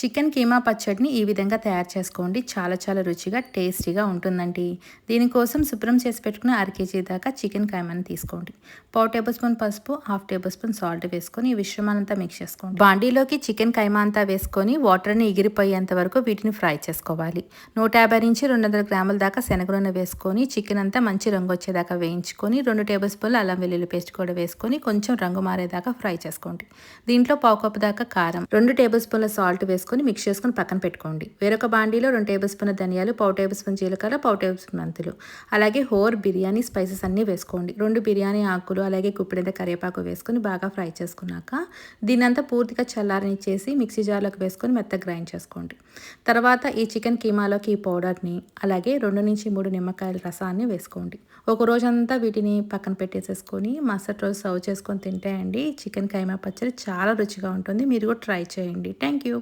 Chicken keema పచ్చడిని ఈ విధంగా తయారు చేసుకోండి. చాలా చాలా రుచిగా టేస్టీగా ఉంటుందండి. దీనికోసం శుభ్రం చేసి పెట్టుకుని అర కేజీ దాకా చికెన్ కైమాని తీసుకోండి. పావు టేబుల్ స్పూన్ పసుపు హాఫ్ టేబుల్ స్పూన్ సాల్ట్ వేసుకొని ఈ విశ్రమానంతా మిక్స్ చేసుకోండి. బాండీలోకి చికెన్ కైమా అంతా వేసుకొని వాటర్ని ఎగిరిపోయేంత వరకు వీటిని ఫ్రై చేసుకోవాలి. నూట యాభై నుంచి రెండు వందల గ్రాముల దాకా శనగ నూనె వేసుకొని చికెన్ అంతా మంచి రంగు వచ్చేదాకా వేయించుకొని రెండు టేబుల్ స్పూన్లు అల్లం వెల్లుల్లి పేస్ట్ కూడా వేసుకొని కొంచెం రంగు మారేదాకా ఫ్రై చేసుకోండి. దీంట్లో పావు కప్పు దాకా కారం రెండు టేబుల్ స్పూన్ల సాల్ట్ వేసుకొని మిక్స్ చేసుకొని పక్కన పెట్టుకోండి. వేరొక బాండీలో రెండు టేబుల్ స్పూన్ ధనియాలు పావు టేబుల్ స్పూన్ జీలకర్ర పావు టేబుల్ స్పూన్ మెంతులు. అలాగే హోర్ బిర్యానీ స్పైసెస్ అన్నీ వేసుకోండి. రెండు బిర్యానీ ఆకులు అలాగే గుప్పిడంత కరివేపాకు వేసుకొని బాగా ఫ్రై చేసుకున్నాక దీనంతా పూర్తిగా చల్లారనిచ్చేసి మిక్సీ జార్లోకి వేసుకొని మెత్తగా గ్రైండ్ చేసుకోండి. తర్వాత ఈ చికెన్ కీమాలోకి ఈ పౌడర్ని అలాగే రెండు నుంచి మూడు నిమ్మకాయల రసాన్ని వేసుకోండి. ఒక రోజంతా వీటిని పక్కన పెట్టేసేసుకొని మరుసటి రోజు సర్వ్ చేసుకొని తింటే అండి చికెన్ కైమా పచ్చడి చాలా రుచిగా ఉంటుంది. మీరు కూడా ట్రై చేయండి. Thank you.